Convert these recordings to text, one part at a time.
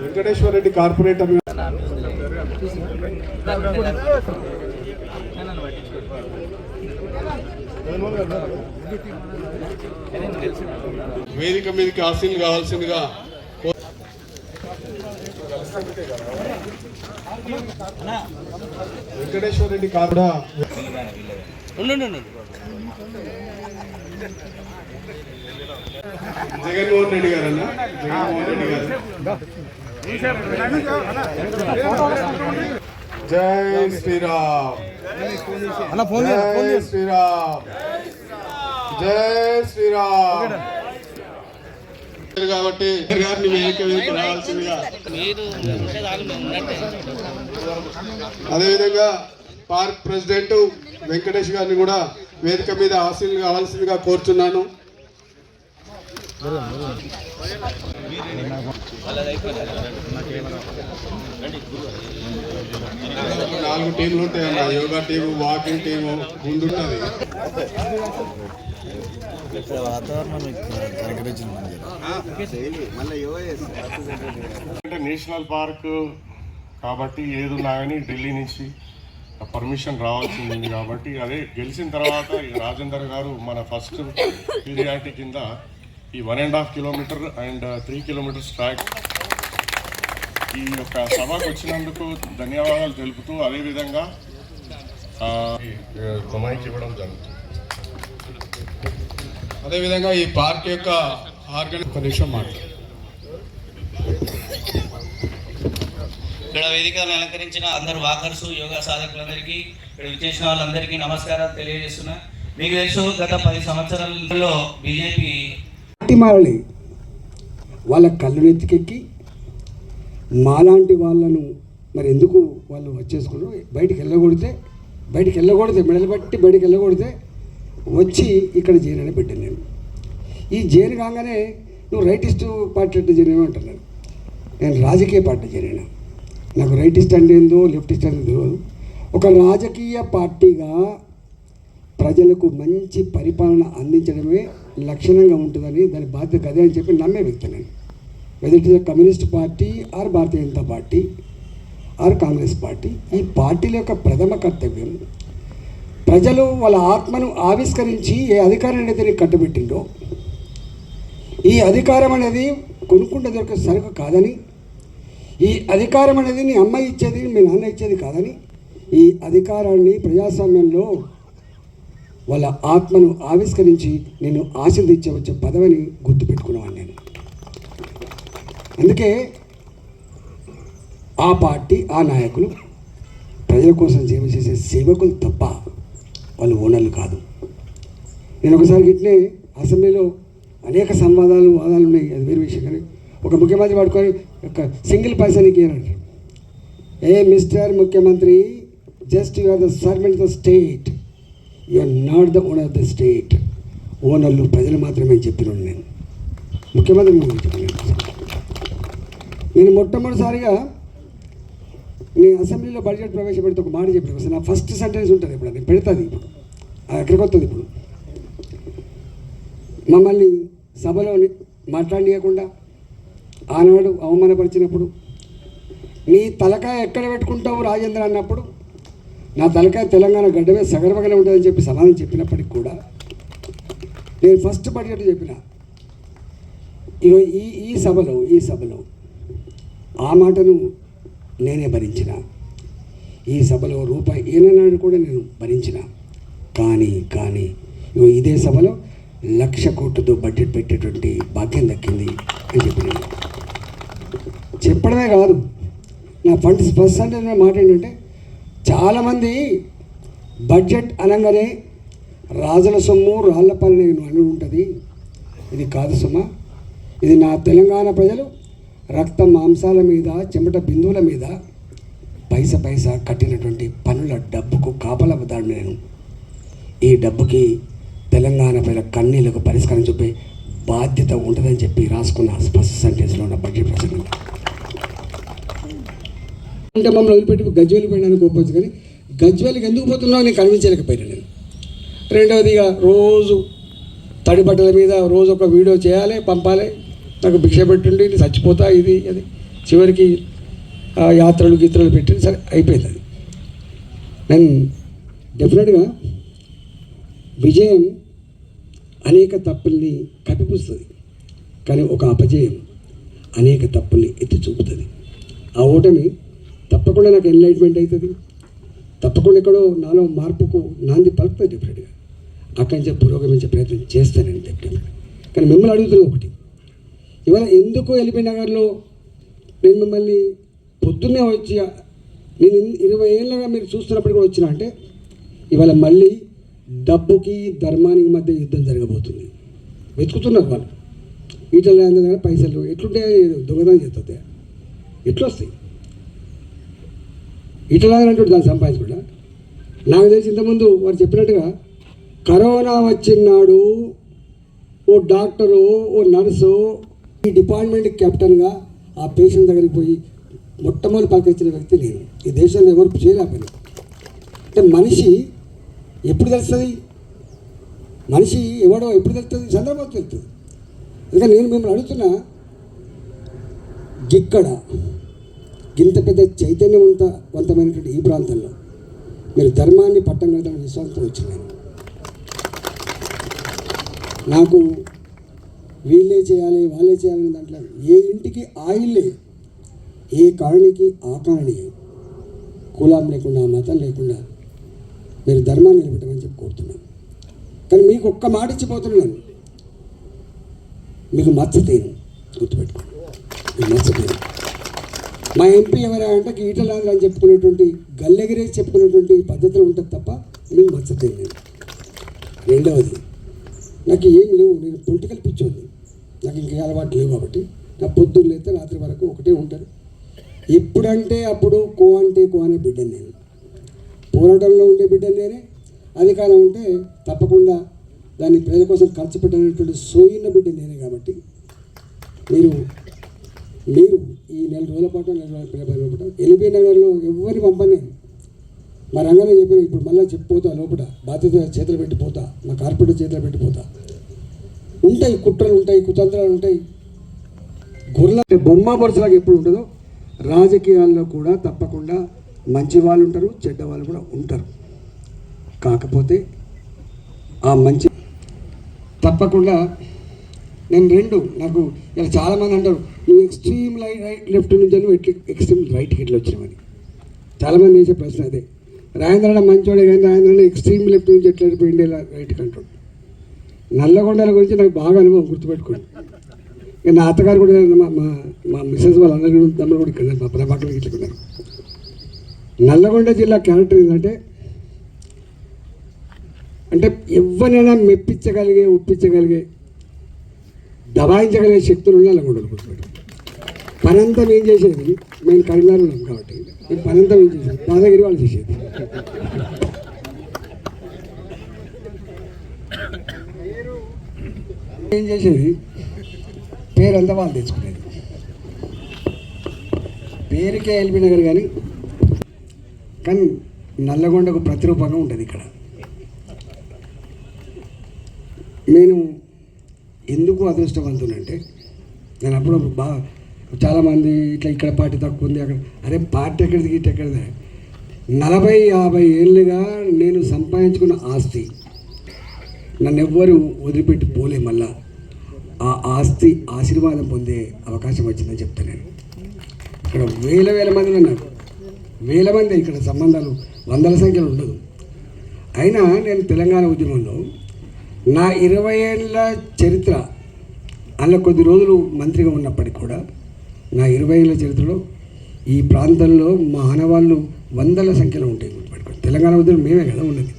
Venkateswara Reddy corporator. వేదిక మీదకి ఆశీలు కావాల్సిందిగా వెంకటేశ్వర రెడ్డి కాకుండా జగన్మోహన్ రెడ్డి గారు అన్న జగన్మోహన్ రెడ్డి గారు. జై శ్రీరామ్. జై శ్రీరామ్. జై శ్రీరామ్. కాబట్టి గారిని రావాల్సిందిగా. అదేవిధంగా పార్క్ ప్రెసిడెంట్ వెంకటేష్ గారిని కూడా వేదిక మీద ఆశీలు కావాల్సిందిగా కోరుచున్నాను. నాలుగు టీంలు ఉంటాయన్న. యోగా టీము వాకింగ్ టీము ముందుంటది. అంటే నేషనల్ పార్క్ కాబట్టి ఏదున్నా కానీ ఢిల్లీ నుంచి పర్మిషన్ రావాల్సింది ఉంది కాబట్టి అదే గెలిచిన తర్వాత ఈ రాజేందర్ గారు మన ఫస్ట్ పీరియారిటీ కింద ఈ one and half kilometre and three kilometres track ఈ యొక్క సభకు వచ్చినందుకు ధన్యవాదాలు తెలుపుతూ అదేవిధంగా ఆ, ఇవ్వడం జరుగుతుంది. అదేవిధంగా ఈ పార్క్ యొక్క ఆర్గనైజ్ ఒక నిమిషం మాట ఇక్కడ వేదికలను అలంకరించిన అందరు వాకర్స్ యోగా సాధకులందరికీ ఇక్కడ విచ్చేసిన వాళ్ళందరికీ నమస్కారాలు తెలియజేస్తున్నా. మీకు తెలుసు గత పది సంవత్సరాలలో బీజేపీ మారలే. వాళ్ళ కళ్ళు నెత్తికెక్కి మాలాంటి వాళ్ళను మరి ఎందుకు వాళ్ళు వచ్చేసుకున్నారు? బయటికి వెళ్ళకూడితే బయటికి వెళ్ళకూడితే మెడలు పట్టి బయటికి వెళ్ళకూడితే వచ్చి ఇక్కడ జైన్ అని పెట్టాను నేను. ఈ జైన్ కాగానే నువ్వు రైటిస్ట్ పార్టీ అంటే జైన్ అంటున్నాను నేను నేను రాజకీయ పార్టీ జైన్ నాకు రైటిస్ట్ అంటే ఏందో లెఫ్టిస్ట్ అంటే తెలియదు. ఒక రాజకీయ పార్టీగా ప్రజలకు మంచి పరిపాలన అందించడమే లక్షణంగా ఉంటుందని దాని బాధ్యత అదే అని చెప్పి నమ్మే వ్యక్తి నేను. Whether it is Communist Party or Bharatiya Janata Party or Congress party ఈ పార్టీల యొక్క ప్రథమ కర్తవ్యం ప్రజలు వాళ్ళ ఆత్మను ఆవిష్కరించి ఏ అధికారం అనేది నీకు కట్టబెట్టిండో ఈ అధికారం అనేది కొనుక్కుంటే దొరికే సరుకు కాదని ఈ అధికారం అనేది నీ అమ్మాయి ఇచ్చేది మీ నాన్న ఇచ్చేది కాదని ఈ అధికారాన్ని ప్రజాస్వామ్యంలో వాళ్ళ ఆత్మను ఆవిష్కరించి నేను ఆశీర్దించే వచ్చే పదవిని గుర్తుపెట్టుకునేవాడిని నేను. అందుకే ఆ పార్టీ ఆ నాయకులు ప్రజల కోసం సేవ చేసే సేవకులు తప్ప వాళ్ళు ఓనర్లు కాదు. నేను ఒకసారి ఇట్లే అసెంబ్లీలో అనేక సంవాదాలు వాదాలు ఉన్నాయి. అది వేరే విషయం కానీ ఒక ముఖ్యమంత్రి పట్టుకొని ఒక సింగిల్ పర్సన్కి అంటారు ఏ మిస్టర్ ముఖ్యమంత్రి just you are the servant the state. You are not the owner of the state ఓనర్లు ప్రజలు మాత్రమే చెప్పినాను నేను. ముఖ్యమంత్రి నేను చెప్పలేను నేను మొట్టమొదటిసారిగా నేను అసెంబ్లీలో బడ్జెట్ ప్రవేశపెడితే ఒక మాట చెప్పాను. అసలు నా ఫస్ట్ సెంటెన్స్ ఉంటుంది ఇప్పుడు అది పెడుతుంది ఇప్పుడు. అది ఎక్కడికి వస్తుంది ఇప్పుడు? మమ్మల్ని సభలో మాట్లాడియకుండా ఆనాడు అవమానపరిచినప్పుడు నీ తలకాయ ఎక్కడ పెట్టుకుంటావు రాజేంద్ర అన్నప్పుడు నా తలకాయ తెలంగాణ గడ్డమే సగర్వంగానే ఉంటుందని చెప్పి సమాధానం చెప్పినప్పటికి కూడా నేను ఫస్ట్ బడ్జెట్ చెప్పిన. ఇగో ఈ ఈ సభలో ఈ సభలో ఆ మాటను నేనే భరించిన. ఈ సభలో రూపాయి ఏనాడు కూడా నేను భరించిన. కానీ కానీ ఇగో ఇదే సభలో లక్ష కోట్లతో బడ్జెట్ పెట్టేటువంటి భాగ్యం దక్కింది అని చెప్పి చెప్పడమే కాదు నా ఫండ్స్ ఫస్ట్ అంటే మాట ఏంటంటే చాలామంది బడ్జెట్ అనగానే రాజుల సొమ్ము రాళ్ళపల్లి అని ఉంటుంది. ఇది కాదు సుమ. ఇది నా తెలంగాణ ప్రజలు రక్త మాంసాల మీద చెమట బిందువుల మీద పైస పైసా కట్టినటువంటి పనుల డబ్బుకు కాపలవుతాడు నేను. ఈ డబ్బుకి తెలంగాణ ప్రజల కన్నీళ్ళకు పరిష్కారం చూపే బాధ్యత ఉంటుందని చెప్పి రాసుకున్న ఫస్ట్ సెంటెన్స్లో ఉన్న బడ్జెట్ ప్రసంగం అంటే మమ్మల్ని వదిలిపెట్టి గజ్వేలు పోయినాను కోపచ్చు కానీ గజ్వేలికి ఎందుకు పోతున్నావు? నేను కనిపించలేకపోయినా నేను. రెండవది ఇక రోజు తడి బట్టల మీద రోజు ఒక వీడియో చేయాలి పంపాలి. నాకు భిక్ష పెట్టుండి చచ్చిపోతా ఇది అది. చివరికి యాత్రలు గీత్రలు పెట్టి సరే అయిపోయింది అది. నేను డెఫినెట్గా విజయం అనేక తప్పుల్ని కప్పిపుస్తుంది కానీ ఒక అపజయం అనేక తప్పుల్ని ఎత్తి చూపుతుంది. ఆ ఓటమి తప్పకుండా నాకు ఎన్లైట్మెంట్ అవుతుంది తప్పకుండా ఎక్కడో నాలో మార్పుకు నాంది పలుకుతుంది డెఫినెట్గా అక్కడి నుంచి పురోగమించే ప్రయత్నం చేస్తానని డెఫినెట్గా కానీ మిమ్మల్ని అడుగుతున్నా ఒకటి. ఇవాళ ఎందుకు ఎల్బీ నగర్లో నేను మిమ్మల్ని పొద్దున్నే వచ్చి నేను ఇరవై ఏళ్ళగా మీరు చూస్తున్నప్పుడు కూడా వచ్చిన అంటే ఇవాళ మళ్ళీ డబ్బుకి ధర్మానికి మధ్య యుద్ధం జరగబోతుంది. వెతుకుతున్నారు వాళ్ళు. వీటిలో పైసలు ఎట్లుంటే దొంగతనం చేస్తుంది ఎట్లొస్తాయి? వస్తాయి ఈటల దాన్ని సంపాదించుకుంటా. నాకు తెలిసి ఇంతకుముందు వారు చెప్పినట్టుగా కరోనా వచ్చినాడు ఓ డాక్టరు ఓ నర్సు ఈ డిపార్ట్మెంట్ కెప్టెన్గా ఆ పేషెంట్ దగ్గరికి పోయి మొట్టమొదటి పలకరించిన వ్యక్తి నేను ఈ దేశంలో ఎవరు చేయలేకపోయినా. అంటే మనిషి ఎప్పుడు తెలుస్తుంది? మనిషి ఎవడో ఎప్పుడు తెలుస్తుంది? చంద్రబాబు తెలుస్తుంది. అందుకని నేను మిమ్మల్ని అడుగుతున్నా గిక్కడ ఇంత పెద్ద చైతన్యవంతవంతమైనటువంటి ఈ ప్రాంతంలో మీరు ధర్మాన్ని పట్టం కడతామని విశ్వాసంతో వచ్చినాను. నాకు వీళ్ళే చేయాలి వాళ్ళే చేయాలని దాంట్లో ఏ ఇంటికి ఆయిల్లే ఏ కారణికి ఆ కారణి కులం లేకుండా మతం లేకుండా మీరు ధర్మాన్ని నిలబెట్టమని చెప్పి కోరుతున్నాను. కానీ మీకు ఒక్క మాట ఇచ్చిపోతున్నాను మీకు మచ్చతేను గుర్తుపెట్టుకోండి. మీకు మచ్చతేను మా ఎంపీ ఎవరా అంటే ఈటలాగా అని చెప్పుకునేటువంటి గల్లెగిరే చెప్పుకునేటువంటి పద్ధతులు ఉంటుంది తప్ప మీకు మచ్చతేను నేను రెండవది నాకు ఏం లేవు నేను పొలిటికల్ పిచ్చోంది నాకు ఇంకా అలవాటు లేవు కాబట్టి. నా పొద్దున్న లేస్తే రాత్రి వరకు ఒకటే ఉంటాను ఎప్పుడంటే అప్పుడు కో అంటే కో అనే బిడ్డ నేను. పోరాటంలో ఉండే బిడ్డ నేనే. అధికారం ఉంటే తప్పకుండా దాన్ని ప్రజల కోసం ఖర్చు పెట్టాలనేటువంటి సోయిన బిడ్డ నేనే కాబట్టి మీరు మీరు ఈ నెల రోజుల పాటు నెల రోజుల రోజుల పాటు ఎల్బీ నగర్లో ఎవరిని పంపని. మా రంగంలో చెప్పారు ఇప్పుడు మళ్ళీ చెప్పిపోతా లోపల బాధ్యత చేతులు పెట్టిపోతా మా కార్పొరేటర్ చేతులు పెట్టిపోతా. ఉంటాయి కుట్రలు ఉంటాయి కుతంత్రాలు ఉంటాయి. గొర్రెల బొమ్మ బొరుసలాగా ఎప్పుడు ఉంటుందో రాజకీయాల్లో కూడా తప్పకుండా మంచి వాళ్ళు ఉంటారు చెడ్డ వాళ్ళు కూడా ఉంటారు. కాకపోతే ఆ మంచి తప్పకుండా నేను రెండు నాకు ఇలా చాలామంది అంటారు నువ్వు ఎక్స్ట్రీమ్ రైట్ లెఫ్ట్ నుంచి నువ్వు ఎట్లా ఎక్స్ట్రీమ్ రైట్కి ఎట్లా వచ్చినావని చాలామంది వేసే ప్రశ్న అదే. రాజేంద్ర మంచోడే కానీ రాజేంద్ర ఎక్స్ట్రీమ్ లెఫ్ట్ నుంచి ఎట్లా పోయింది ఇలా రైట్కి అంటాడు నల్లగొండల గురించి నాకు బాగా అనుభవం గుర్తుపెట్టుకోండి. ఇక నా అత్తగారు కూడా మా మా మా మిస్సెస్ వాళ్ళందరూ తమ్ముడు కూడా ఇక్కడ మా ప్రభాకర్ ఇట్లా ఉన్నారు. నల్లగొండ జిల్లా క్యారెక్టర్ ఏంటంటే అంటే ఎవరినైనా మెప్పించగలిగే ఒప్పించగలిగే దబాయించగలిగే శక్తులు ఉండాలి నల్లగొండలు పనంతం ఏం చేసేది? మేము కరీంనగర్ ఉన్నాం కాబట్టి. నేను పనంతం ఏం చేసేది? దాదాగిరి వాళ్ళు చేసేది. ఏం చేసేది? పేరంతా వాళ్ళు తెచ్చుకునేది. పేరుకే ఎల్బీ నగర్ కానీ కానీ నల్లగొండకు ప్రతిరూపంగా ఉంటుంది ఇక్కడ. నేను ఎందుకు అదృష్టవంతునంటే నేను అప్పుడప్పుడు బాగా చాలామంది ఇట్లా ఇక్కడ పార్టీ తక్కువ ఉంది అక్కడ అరే పార్టీ ఎక్కడిది ఇట్ ఎక్కడిదే? నలభై యాభై ఏళ్ళుగా నేను సంపాదించుకున్న ఆస్తి నన్ను ఎవ్వరు వదిలిపెట్టి పోలే మళ్ళా. ఆ ఆస్తి ఆశీర్వాదం పొందే అవకాశం వచ్చిందని చెప్తాను నేను. ఇక్కడ వేల వేల మంది ఉన్నారు. వేల మంది ఇక్కడ సంబంధాలు వందల సంఖ్యలో ఉండదు. అయినా నేను తెలంగాణ ఉద్యమంలో నా ఇరవై ఏళ్ళ చరిత్ర అలా కొద్ది రోజులు మంత్రిగా ఉన్నప్పటికీ కూడా నా ఇరవై ఏళ్ళ చరిత్రలో ఈ ప్రాంతంలో మా ఆనవాళ్ళు వందల సంఖ్యలో ఉంటాయి గుర్తుపెట్టుకోండి తెలంగాణ ఉద్యమం మేమే కదా ఉన్నది.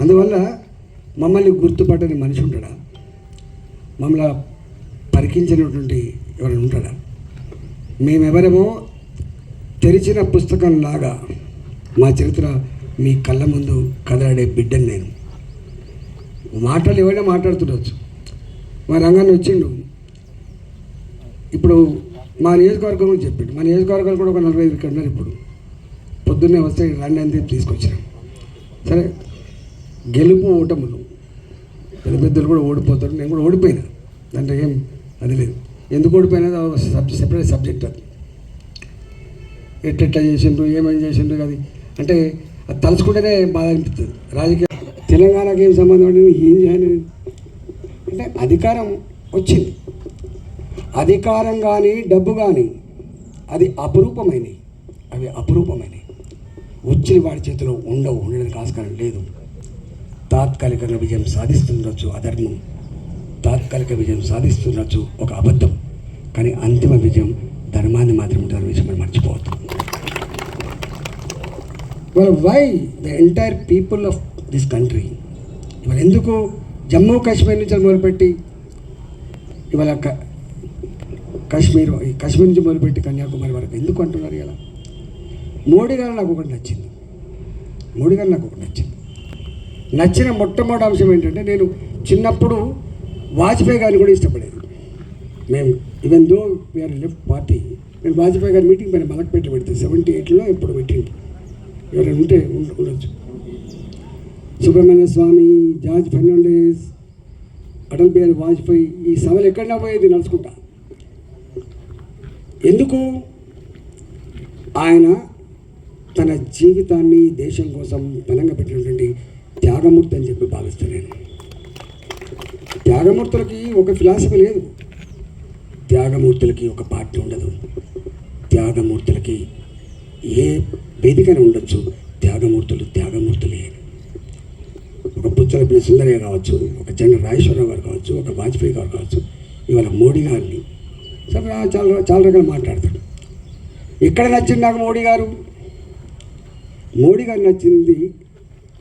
అందువల్ల మమ్మల్ని గుర్తుపట్టని మనిషి ఉంటాడా? మమ్మల్ని పరికించినటువంటి ఎవరైనా ఉంటాడా? మేమెవరేమో తెరిచిన పుస్తకం లాగా మా చరిత్ర మీ కళ్ళ ముందు కదలాడే బిడ్డని నేను. మాటలు ఎవరైనా మాట్లాడుతుండొచ్చు. మా రంగాన్ని వచ్చిండు. ఇప్పుడు మా నియోజకవర్గం గురించి చెప్పిండు. మా నియోజకవర్గాలు కూడా ఒక నలభై ఐదు ఉన్నారు ఇప్పుడు. పొద్దున్నే వస్తే రండి అని చెప్పి తీసుకొచ్చాను. సరే గెలుపు ఓటములు. పెద్ద పెద్దలు కూడా ఓడిపోతారు. నేను కూడా ఓడిపోయినా. దాంట్లో ఏం అది లేదు. ఎందుకు ఓడిపోయినా సబ్జెక్ట్ సెపరేట్ సబ్జెక్ట్ అది. ఎట్టెట్లా చేసిండ్రు ఏమేం చేసిండ్రు అది. అంటే అది తలుచుకుంటేనే బాధ అనిపిస్తుంది రాజకీయ తెలంగాణకి ఏం సంబంధం అంటే ఏం చేయాలి? అంటే అధికారం వచ్చింది. అధికారం కానీ డబ్బు కానీ అది అపురూపమైనవి అవి అపురూపమైనవి వచ్చిన వాడి చేతిలో ఉండవు ఉండడానికి ఆస్కారం లేదు. తాత్కాలికంగా విజయం సాధిస్తుండొచ్చు అధర్మం. తాత్కాలిక విజయం సాధిస్తుండొచ్చు ఒక అబద్ధం. కానీ అంతిమ విజయం ధర్మాన్ని మాత్రం ఉంటుందని విషయం మనం మర్చిపోవద్దు. Why the entire people of this country ఇవాళ ఎందుకు జమ్మూ కాశ్మీర్ నుంచి మొదలుపెట్టి ఇవాళ కాశ్మీర్ ఈ కాశ్మీర్ నుంచి మొదలుపెట్టి కన్యాకుమారి వరకు ఎందుకు అంటున్నారు ఇలా? మోడీ గారు నాకు ఒకటి నచ్చింది. మోడీ గారు నాకు ఒకటి నచ్చింది. నచ్చిన మొట్టమొదటి అంశం ఏంటంటే నేను చిన్నప్పుడు వాజ్పేయి గారిని కూడా ఇష్టపడేది. మేము even though we are left party నేను వాజ్పేయి గారి మీటింగ్ పైన మలక్పేట పెడితే సెవెంటీ ఎయిట్లో ఎప్పుడు పెట్టింది ఎవరైనా ఉంటే ఉండొచ్చు. సుబ్రహ్మణ్య స్వామి జార్జ్ ఫెర్నాండేస్ అటల్ బిహారీ వాజ్పేయి ఈ సభలు ఎక్కడన్నా పోయేది నడుచుకుంటా. ఎందుకు? ఆయన తన జీవితాన్ని దేశం కోసం బలంగా పెట్టినటువంటి త్యాగమూర్తి అని చెప్పి భావిస్తాను నేను త్యాగమూర్తులకి ఒక ఫిలాసఫీ లేదు. త్యాగమూర్తులకి ఒక పార్టీ ఉండదు. త్యాగమూర్తులకి ఏ వేదికన ఉండొచ్చు. త్యాగమూర్తులు త్యాగమూర్తులే. ఒక పుచ్చలపల్లి సుందరయ్య కావచ్చు ఒక జనరల్ రాజేశ్వరరావు గారు కావచ్చు ఒక వాజ్పేయి గారు కావచ్చు ఇవాళ మోడీ గారిని చాలా చాలా చాలా రకాలు మాట్లాడతాడు. ఎక్కడ నచ్చింది నాకు మోడీ గారు? మోడీ గారు నచ్చింది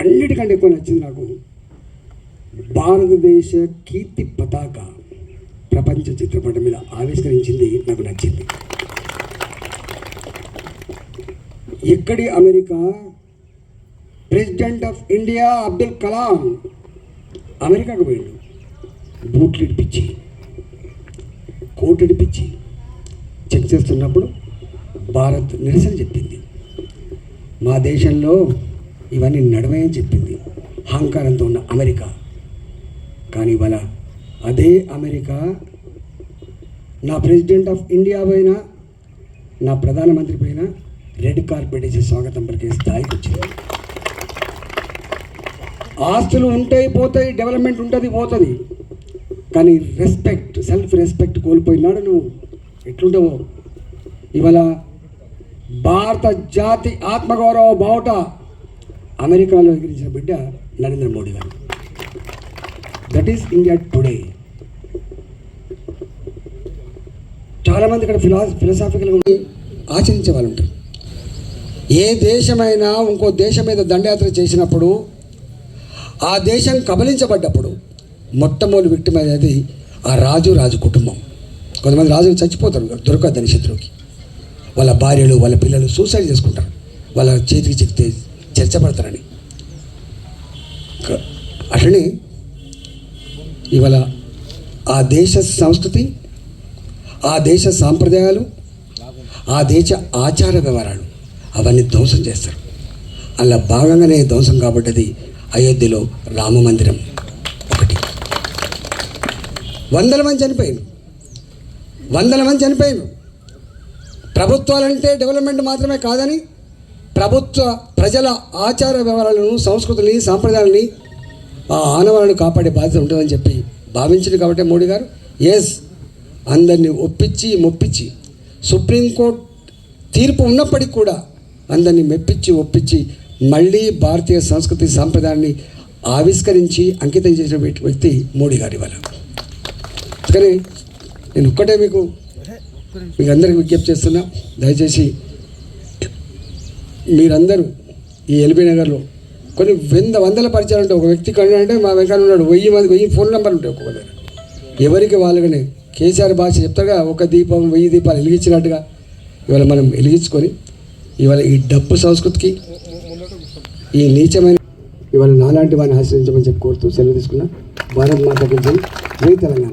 అన్నిటికంటే ఎక్కువ నచ్చింది నాకు భారతదేశ కీర్తి పతాక ప్రపంచ చిత్రపటం మీద ఆవిష్కరించింది నాకు నచ్చింది. ఎక్కడి America? President of India Abdul Kalam అమెరికాకు పోయిండు. బూట్లు ఇడిపించి కోట్ ఇడిపించి చెక్ చేస్తున్నప్పుడు భారత్ నిరసన చెప్పింది. మా దేశంలో ఇవన్నీ నడవని చెప్పింది. అహంకారంతో ఉన్న అమెరికా. కానీ ఇవాళ అదే అమెరికా నా ప్రెసిడెంట్ ఆఫ్ ఇండియా పైన నా ప్రధానమంత్రి పైన రెడ్ కార్పెట్ వేసి స్వాగతం పలికే స్థాయికి వచ్చింది. ఆస్తులు ఉంటాయి పోతాయి డెవలప్మెంట్ ఉంటుంది పోతుంది. కానీ రెస్పెక్ట్ సెల్ఫ్ రెస్పెక్ట్ కోల్పోయినాడు నువ్వు. ఎట్లుంటావో? ఇవాళ భారత జాతి ఆత్మగౌరవ బావుట అమెరికాలో ఎగిరించిన బిడ్డ నరేంద్ర మోడీ గారు. దట్ ఈస్ ఇండియా టుడే చాలామంది ఇక్కడ ఫిలా ఫిలసాఫికల్గా ఉండి ఆచరించే వాళ్ళు ఉంటారు. ఏ దేశమైనా ఇంకో దేశం మీద దండయాత్ర చేసినప్పుడు ఆ దేశం కబలించబడ్డప్పుడు మొట్టమొదటి విక్టిమ్ అనేది ఆ రాజు రాజు కుటుంబం. కొంతమంది రాజులు చచ్చిపోతారు దొరకద్దని శత్రువుకి. వాళ్ళ భార్యలు వాళ్ళ పిల్లలు సూసైడ్ చేసుకుంటారు. వాళ్ళ చేతికి చెప్తే చర్చపడతారని అట్లనే ఇవాళ ఆ దేశ సంస్కృతి ఆ దేశ సాంప్రదాయాలు ఆ దేశ ఆచార వ్యవహారాలు అవన్నీ ధ్వంసం చేస్తారు. అలా భాగంగానే ధ్వంసం కాబట్టది అయోధ్యలో రామ మందిరం ఒకటి. వందల మంది చనిపోయాను వందల మంది చనిపోయారు. ప్రభుత్వాలంటే డెవలప్మెంట్ మాత్రమే కాదని ప్రభుత్వ ప్రజల ఆచార వ్యవహారాలను సంస్కృతిని సాంప్రదాయాలని ఆ ఆనవాళ్ళను కాపాడే బాధ్యత ఉంటుందని చెప్పి భావించింది కాబట్టి మోడీ గారు. ఎస్ అందరినీ ఒప్పించి మొప్పించి సుప్రీంకోర్టు తీర్పు ఉన్నప్పటికీ కూడా అందరినీ మెప్పించి ఒప్పించి మళ్ళీ భారతీయ సంస్కృతి సాంప్రదాయాన్ని ఆవిష్కరించి అంకితం చేసిన వ్యక్తి- మోడీ గారి వల్ల. కానీ నేను ఒక్కటే మీకు మీకు అందరికీ విజ్ఞప్తి చేస్తున్నా. దయచేసి మీరందరూ ఈ ఎల్బీ నగర్లో కొన్ని వంద వందల పరిచయాలు ఉంటాయి ఒక వ్యక్తి కన్నా అంటే మా వెనకాల ఉన్నాడు. వెయ్యి మంది వెయ్యి ఫోన్ నెంబర్లు ఉంటాయి ఒక్కొక్క దగ్గర. ఎవరికి వాళ్ళకనే కేసీఆర్ భాష చెప్తారుగా ఒక దీపం వెయ్యి దీపాలు వెలిగించినట్టుగా. ఇవాళ మనం వెలిగించుకొని ఇవాళ ఈ డబ్బు సంస్కృతికి ఈ నీచమైన ఇవాళ నాలాంటి వారిని ఆశ్రయించమని చెప్పి కోరుతూ సెలవు తీసుకున్నా భారత్ మాత జై జై తెలంగాణ.